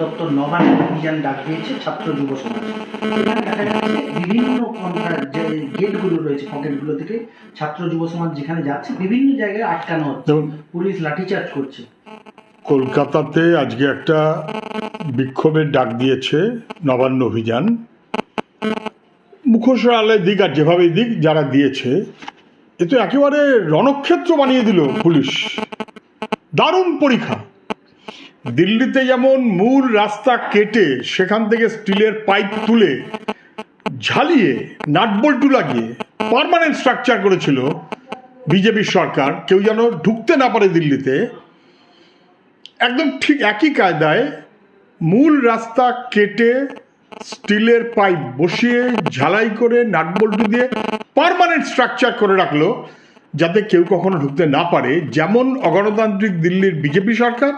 দপ্তর নবান্ন অভিযান ডাক দিয়েছে ছাত্র যুব সমাজ। এখানে দেখা যাচ্ছে বিভিন্ন যে গেটগুলো রয়েছে পকেটগুলো থেকে ছাত্র যুব সমাজ যেখানে যাচ্ছে বিভিন্ন জায়গায় আটকানো হচ্ছে। পুলিশ লাঠিচার্জ করছে। কলকাতাতে আজকে একটা বিক্ষোভের ডাক দিয়েছে নবান্ন অভিযান। মুখোশ মুখোশালয় দিক আর যেভাবে দিক যারা দিয়েছে এ তো একেবারে রণক্ষেত্র বানিয়ে দিল পুলিশ। দারুণ পরীক্ষা। দিল্লিতে যেমন মূল রাস্তা কেটে সেখান থেকে স্টিলের পাইপ তুলে ঝালিয়ে, নাটবল্টু লাগিয়ে পার্মানেন্ট স্ট্রাকচার করেছিল বিজেপি সরকার, কেউ যেন ঢুকতে না পারে দিল্লিতে, একদম ঠিক একই কায়দায় মূল রাস্তা কেটে স্টিলের পাইপ বসিয়ে, ঝালাই করে, নাটবল্টু দিয়ে পার্মানেন্ট স্ট্রাকচার করে রাখল, যাতে কেউ কখনো ঢুকতে না পারে, যেমন অগণতান্ত্রিক দিল্লির বিজেপি সরকার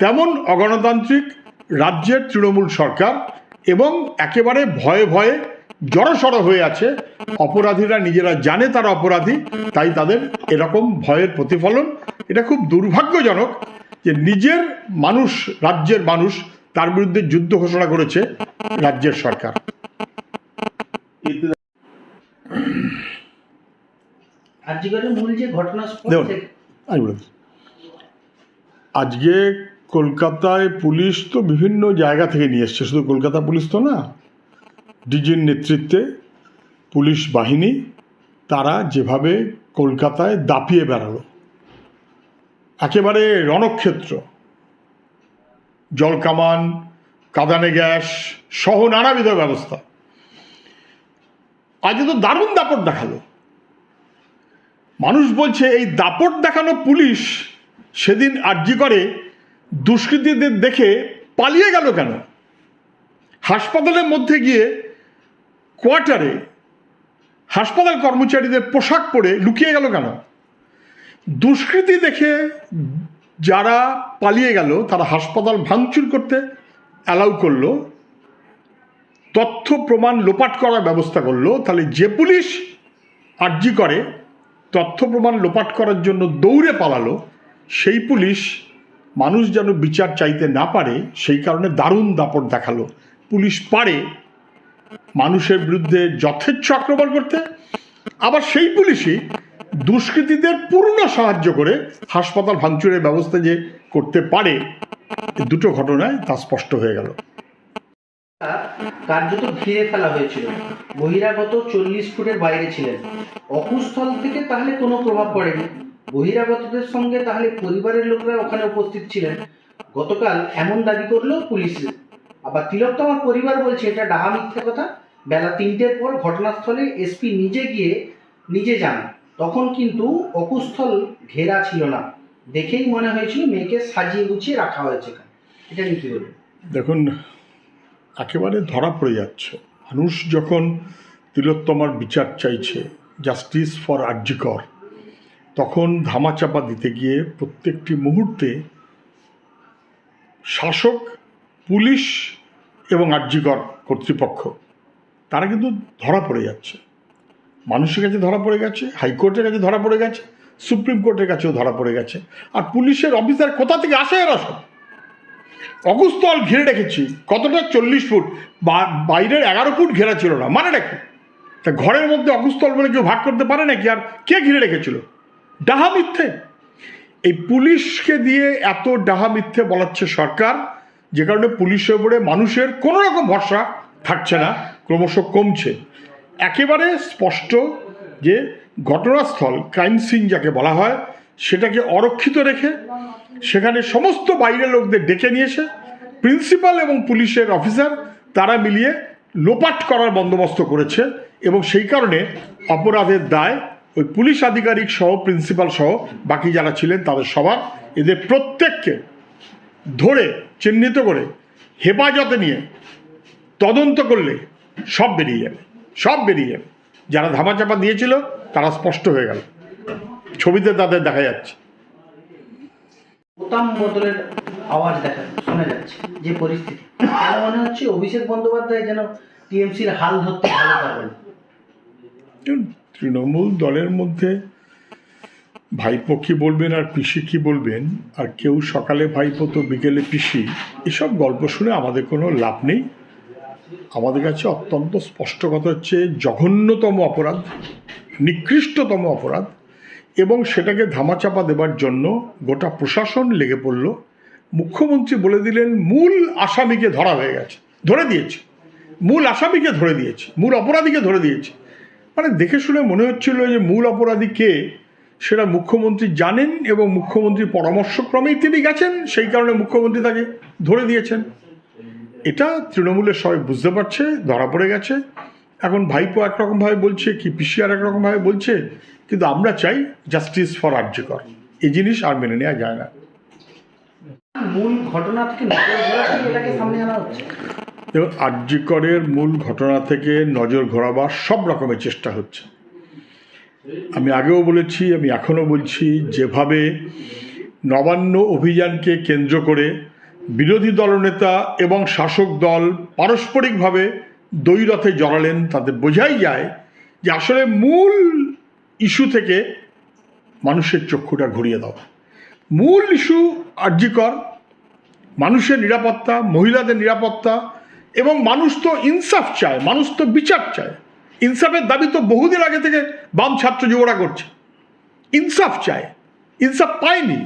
তেমন অগণতান্ত্রিক রাজ্যের তৃণমূল সরকার এবং একেবারে ভয়ে ভয়ে জড়সড় হয়ে আছে। অপরাধীরা নিজেরা জানে তারা অপরাধী তাই তাদের এরকম ভয়ের প্রতিফলন। এটা খুব দুর্ভাগ্যজনক যে নিজের মানুষ রাজ্যের মানুষ তার বিরুদ্ধে যুদ্ধ ঘোষণা করেছে রাজ্যের সরকার। আর্যিকরের মূল যে ঘটনাস্থল দেখুন আমি বলে দিচ্ছি। আজকে কলকাতায় পুলিশ তো বিভিন্ন জায়গা থেকে নিয়ে এসছে। শুধু কলকাতা পুলিশ তো না, ডিজির নেতৃত্বে পুলিশ বাহিনী, তারা যেভাবে কলকাতায় দাপিয়ে বেড়ালো। একেবারে রণক্ষেত্র। জলকামান, কাদানে গ্যাস সহ নানাবিধ ব্যবস্থা। আজ তো দারুণ দাপট দেখাল। মানুষ বলছে, এই দাপট দেখানো পুলিশ সেদিন আর্জি করে দুষ্কৃতীদের দেখে পালিয়ে গেল কেন? হাসপাতালের মধ্যে গিয়ে কোয়ার্টারে হাসপাতাল কর্মচারীদের পোশাক পরে লুকিয়ে গেল কেন? দুষ্কৃতি দেখে যারা পালিয়ে গেল, তারা হাসপাতাল ভাঙচুর করতে অ্যালাউ করল, তথ্য প্রমাণ লোপাট করার ব্যবস্থা করল, তাহলে যে পুলিশ আর্জি করে, তথ্য প্রমাণ লোপাট করার জন্য দৌড়ে পালালো সেই পুলিশ মানুষ যেন বিচার চাইতে না পারে, সেই কারণে দারুণ দাপট দেখাল। পুলিশ পারে মানুষের বিরুদ্ধে যথেচ্ছ আক্রমণ করতে, আবার সেই পুলিশই দুষ্কৃতীদের পূর্ণ সাহায্য করে হাসপাতাল ভাঙচুরের ব্যবস্থা যে করতে পারে দুটো ঘটনায় তা স্পষ্ট হয়ে গেল। কার্যত ঘিরে ফেলা হয়েছিল। বহিরাগত চল্লিশ ফুটের বাইরে ছিলেন। অকুস্থল থেকে তাহলে কোনো প্রভাব পড়েনি। বহিরাগতদের সঙ্গে তাহলে পরিবারের লোকরা ওখানে উপস্থিত ছিলেন। গতকাল এমন দাবি করল পুলিশ। আবার তিলোত্তমার পরিবার বলছে, এটা ডাহা মিথ্যে কথা। বেলা তিনটের পর ঘটনাস্থলে এসপি নিজে গিয়ে নিজে যান। তখন কিন্তু অকুস্থল ঘেরা ছিল না। দেখেই মনে হয়েছিল মেয়েকে সাজিয়ে গুছিয়ে রাখা হয়েছে। এটা নিয়ে কি বলবেন? দেখুন, একেবারে ধরা পড়ে যাচ্ছে। মানুষ যখন তিলোত্তমার বিচার চাইছে জাস্টিস ফর আর্যিকর তখন ধামাচাপা দিতে গিয়ে প্রত্যেকটি মুহূর্তে শাসক, পুলিশ এবং আর্যিকর কর্তৃপক্ষ, তারা কিন্তু ধরা পড়ে যাচ্ছে। মানুষের কাছে ধরা পড়ে গেছে, হাইকোর্টের কাছে ধরা পড়ে গেছে, সুপ্রিম কোর্টের কাছেও ধরা পড়ে গেছে। আর পুলিশের অফিসার কোথা থেকে আসে এরা সব? অগুস্থল ঘিরে রেখেছি, কতটা চল্লিশ ফুট? বাইরের এগারো ফুট ঘেরা ছিল না মানে নাকি তা ঘরের মধ্যে অগুস্থল বলে কেউ ভাগ করতে পারে নাকি? আর কে ঘিরে রেখেছিল? ডাহা মিথ্যে। এই পুলিশকে দিয়ে এত ডাহা মিথ্যে বলাচ্ছে সরকার, যে কারণে পুলিশের উপরে মানুষের কোনো রকম ভরসা থাকছে না, ক্রমশ কমছে। একেবারে স্পষ্ট যে ঘটনাস্থল, ক্রাইম সিন যাকে বলা হয়, সেটাকে অরক্ষিত রেখে সেখানে সমস্ত বাইরের লোকদের ডেকে নিয়েছে। প্রিন্সিপাল এবং পুলিশের অফিসার তারা মিলিয়ে লোপাট করার বন্দোবস্ত করেছে এবং সেই কারণে অপরাধের দায় ওই পুলিশ আধিকারিক সহ প্রিন্সিপাল সহ বাকি যারা ছিলেন তাদের সবার এদের প্রত্যেককে ধরে, চিহ্নিত করে হেফাজতে নিয়ে তদন্ত করলে সব বেরিয়ে যাবে, সব বেরিয়ে যাবে। যারা ধামাচাপা দিয়েছিল তারা স্পষ্ট হয়ে গেল। ছবিতে তাদের দেখা যাচ্ছে। বোতাম বদলের আওয়াজ দেখা শোনা যাচ্ছে যে পরিস্থিতি। মনে হচ্ছে অভিষেক বন্দ্যোপাধ্যায় যেন টিএমসির হাল ধরতে ভালো পারবেন তৃণমূল দলের মধ্যে ভাইপো কি বলবেন আর পিসি কি বলবেন? আর কেউ সকালে ভাইপো তো বিকেলে পিসি? এসব গল্প শুনে আমাদের কোনো লাভ নেই। আমাদের কাছে অত্যন্ত স্পষ্ট কথা হচ্ছে, জঘন্যতম অপরাধ, নিকৃষ্টতম অপরাধ, এবং সেটাকে ধামাচাপা দেবার জন্য গোটা প্রশাসন লেগে পড়ল। মুখ্যমন্ত্রী বলে দিলেন, মূল আসামিকে ধরা হয়ে গেছে, ধরে দিয়েছে। মূল আসামিকে ধরে দিয়েছে, মূল অপরাধীকে ধরে দিয়েছে। মানে দেখে শুনে মনে হচ্ছিল যে মূল অপরাধী কে? সেটা মুখ্যমন্ত্রী জানেন এবং মুখ্যমন্ত্রীর পরামর্শক্রমেই তিনি গেছেন, সেই কারণে মুখ্যমন্ত্রী তাকে ধরে দিয়েছেন। এটা তৃণমূলের সবাই বুঝতে পারছে, ধরা পড়ে গেছে। এখন ভাইপো একরকমভাবে বলছে, কি পিসি আর একরকমভাবে বলছে, কিন্তু আমরা চাই জাস্টিস ফর আর্যকর। এই জিনিস আর মেনে নেওয়া যায় না। মূল ঘটনা থেকে আর্যিকরের মূল ঘটনা থেকে নজর ঘোরাবার সব রকমের চেষ্টা হচ্ছে। আমি আগেও বলেছি, আমি এখনও বলছি, যেভাবে নবান্ন অভিযানকে কেন্দ্র করে বিরোধী দলনেতা এবং শাসক দল পারস্পরিকভাবে দ্বৈরথে জড়ালেন, তাতে বোঝাই যায় যে আসলে মূল ইস্যু থেকে মানুষের চক্ষুটা ঘুরিয়ে দেওয়া। মূল ইস্যু আর্যিকর, মানুষের নিরাপত্তা, মহিলাদের নিরাপত্তা এবং মানুষ তো ইনসাফ চায়, মানুষ তো বিচার চায়। ইনসাফের দাবি তো বহুদিন আগে থেকে বাম ছাত্র যুবরা করছে। ইনসাফ চায়, ইনসাফ পায়নি,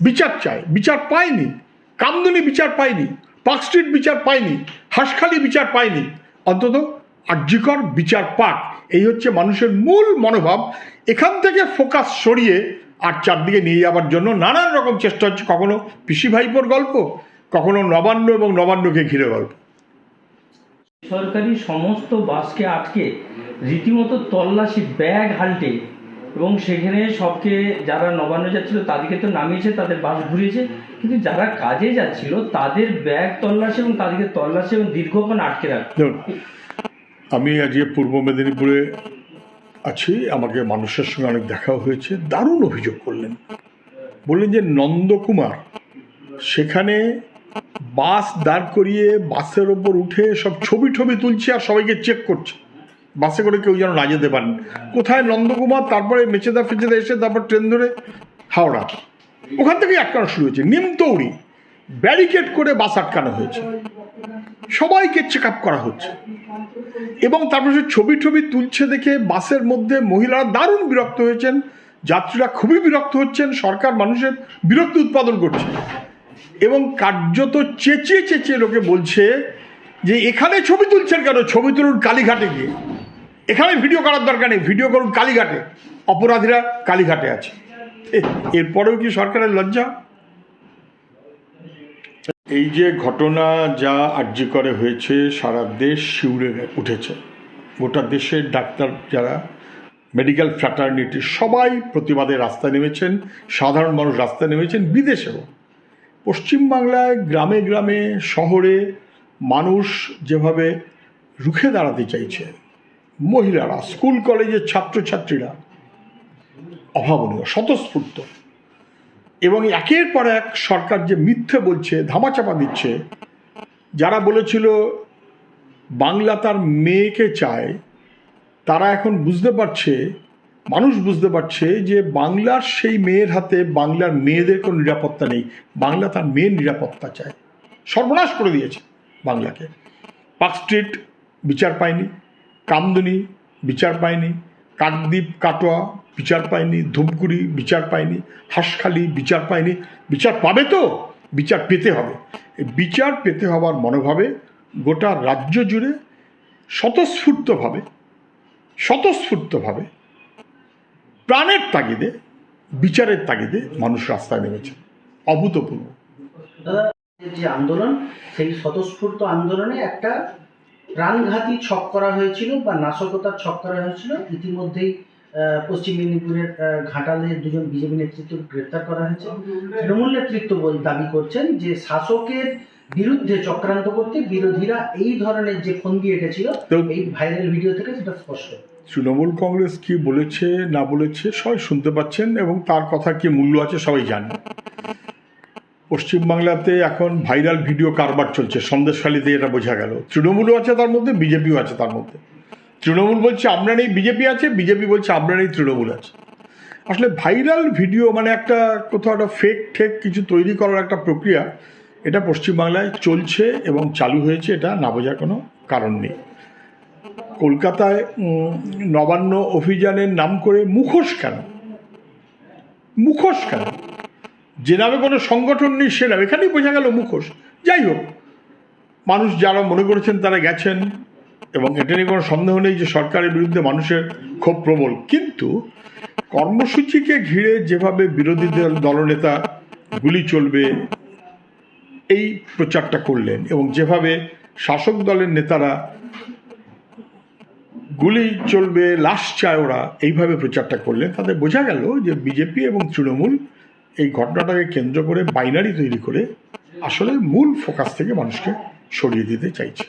বিচার চায়, বিচার পায়নি, কামদুনি বিচার পায়নি, পার্ক স্ট্রিট বিচার পায়নি, হাঁসখালি বিচার পায়নি, অন্তত আর্যিকর বিচার পাক। এই হচ্ছে মানুষের মূল মনোভাব। এখান থেকে ফোকাস সরিয়ে আর চারদিকে নিয়ে যাওয়ার জন্য নানান রকম চেষ্টা হচ্ছে। কখনো পিসি ভাইপোর গল্প, কখনো নবান্ন এবং নবান্নকে ঘিরে গল্প। সরকারি সমস্ত বাসকে আটকে রীতিমতো তল্লাশি, ব্যাগ হাল্টে। এবং সেখানে সবকে যারা নবান্ন যাচ্ছিল, তাদেরকে তো নামিয়েছে, তাদের বাস ঘুরিয়েছে। কিন্তু যারা কাজে যাচ্ছিল, তাদের ব্যাগ তল্লাশি এবং তাদেরকে তল্লাশি এবং দীর্ঘক্ষণ আটকে রাখে। আমি আজকে পূর্ব মেদিনীপুরে আছি। আমাকে মানুষের সঙ্গে অনেক দেখাও হয়েছে। দারুণ অভিযোগ করলেন। বললেন যে নন্দকুমার, সেখানে বাস দাঁড় করিয়ে বাসের ওপর উঠে সব ছবি টবি তুলছে আর সবাইকে চেক করছে। বাসে করে কেউ যেন না যেতে পারেন। কোথায় নন্দকুমার? তারপরে মেচেদা ফেচেদা এসে তারপর ট্রেন ধরে হাওড়া। ওখান থেকেই আটকানো শুরু হয়েছে। নিমতৌড়ি ব্যারিকেড করে বাস আটকানো হয়েছে। সবাইকে চেক আপ করা হচ্ছে। এবং তারপরে সে ছবি টবি তুলছে দেখে বাসের মধ্যে মহিলারা দারুণ বিরক্ত হয়েছেন। যাত্রীরা খুবই বিরক্ত হচ্ছেন। সরকার মানুষের বিরক্তি উৎপাদন করছে। এবং কার্যত চেঁচিয়ে চেঁচিয়ে লোকে বলছে যে, এখানে ছবি তুলছেন কেন? ছবি তুলুন কালীঘাটে গিয়ে। এখানে ভিডিও করার দরকার নেই, ভিডিও করুন কালীঘাটে। অপরাধীরা কালীঘাটে আছে। এরপরেও কি সরকারের লজ্জা? এই যে ঘটনা যা আর্জি করে হয়েছে, সারা দেশ শিউরে উঠেছে। গোটা দেশের ডাক্তার যারা, মেডিকেল ফ্র্যাটার্নিটি সবাই প্রতিবাদে রাস্তায় নেমেছেন, সাধারণ মানুষ রাস্তায় নেমেছেন, বিদেশেও। পশ্চিমবাংলায় গ্রামে গ্রামে, শহরে মানুষ যেভাবে রুখে দাঁড়াতে চাইছে, মহিলারা, স্কুল, কলেজের ছাত্রছাত্রীরা অভাবনীয়, স্বতঃস্ফূর্ত। এবং একের পর এক সরকার যে মিথ্যে বলছে, ধামাচাপা দিচ্ছে, যারা বলেছিল বাংলা তার মেয়েকে চায়, তারা এখন বুঝতে পারছে মানুষ বুঝতে পারছে যে বাংলার সেই মেয়ের হাতে বাংলার মেয়েদের কোনো নিরাপত্তা নেই। বাংলা তার মেয়ের নিরাপত্তা চায়। সর্বনাশ করে দিয়েছে বাংলাকে। পার্ক স্ট্রিট বিচার পায়নি, কামদুনি বিচার পায়নি, কাকদ্বীপ কাটোয়া বিচার পায়নি, ধূপগুড়ি বিচার পায়নি, হাঁসখালি বিচার পায়নি। বিচার পাবে তো, বিচার পেতে হবে। বিচার পেতে হওয়ার মনোভাবে গোটা রাজ্য জুড়ে স্বতঃস্ফূর্তভাবে স্বতঃস্ফূর্তভাবে প্রাণের তাগিদে বিচারের তাগিদে মানুষ রাস্তায় নেমেছে। অভূতপূর্ব। যে আন্দোলন সেই স্বতঃস্ফূর্ত আন্দোলনে একটা প্রাণঘাতী ছক করা হয়েছিল বা নাশকতার ছক করা হয়েছিল। ইতিমধ্যেই পশ্চিম মেদিনীপুরের আহ, ঘাটালের দুজন বিজেপি নেতৃত্ব গ্রেপ্তার করা হয়েছে। তৃণমূল নেতৃত্ব দাবি করছেন যে শাসকের বিরুদ্ধে চক্রান্ত করতে বিরোধীরা এই ধরনের যে ফন্দি এঁটেছিল এই ভাইরাল ভিডিও থেকে সেটা স্পষ্ট। তৃণমূল কংগ্রেস কি বলেছে না বলেছে সবাই শুনতে পাচ্ছেন এবং তার কথা কি মূল্য আছে সবাই জানে। পশ্চিমবাংলাতে এখন ভাইরাল ভিডিও কারবার চলছে সন্দেশখালীতে এটা বোঝা গেল। তৃণমূলও আছে তার মধ্যে বিজেপিও আছে তার মধ্যে। তৃণমূল বলছে আমরা নেই বিজেপি আছে। বিজেপি বলছে আমরা নেই তৃণমূল আছে। আসলে ভাইরাল ভিডিও মানে একটা কোথাও একটা ফেক ঠেক কিছু তৈরি করার একটা প্রক্রিয়া। এটা পশ্চিমবাংলায় চলছে এবং চালু হয়েছে, এটা না বোঝার কোনো কারণ নেই। কলকাতায় নবান্ন অভিযানের নাম করে মুখোশ কেন? মুখোশ কেন? যে নামে কোনো সংগঠন নেই, সে নামে। এখানেই বোঝা গেল মুখোশ। যাই হোক, মানুষ যারা মনে করেছেন তারা গেছেন এবং এটা নিয়ে কোনো সন্দেহ নেই যে সরকারের বিরুদ্ধে মানুষের ক্ষোভ প্রবল। কিন্তু কর্মসূচিকে ঘিরে যেভাবে বিরোধী দল দলনেতা গুলি চলবে এই প্রচারটা করলেন এবং যেভাবে শাসক দলের নেতারা গুলি চলবে, লাশ চায় ওরা, এইভাবে প্রচারটা করলেন। তাতে বোঝা গেল যে বিজেপি এবং তৃণমূল এই ঘটনাটাকে কেন্দ্র করে বাইনারি তৈরি করে আসলে মূল ফোকাস থেকে মানুষকে সরিয়ে দিতে চাইছে।